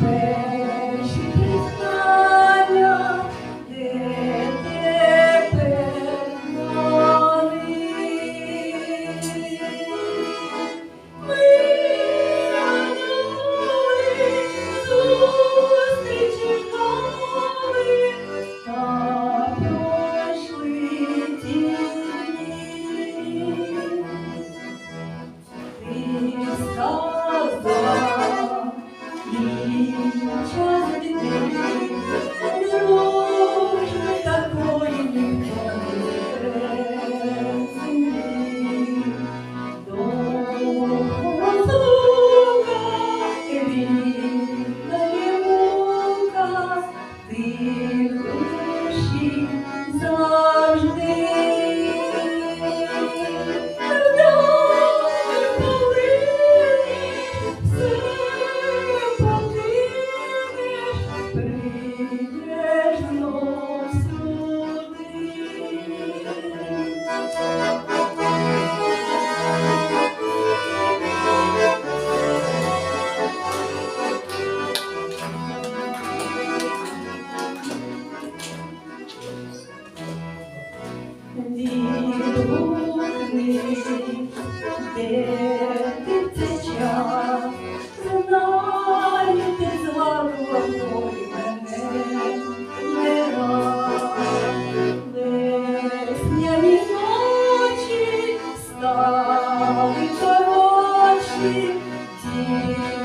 Where ти втеча, знаю ти злагодою мене, не рай. Весняні ночі стали коротші ті.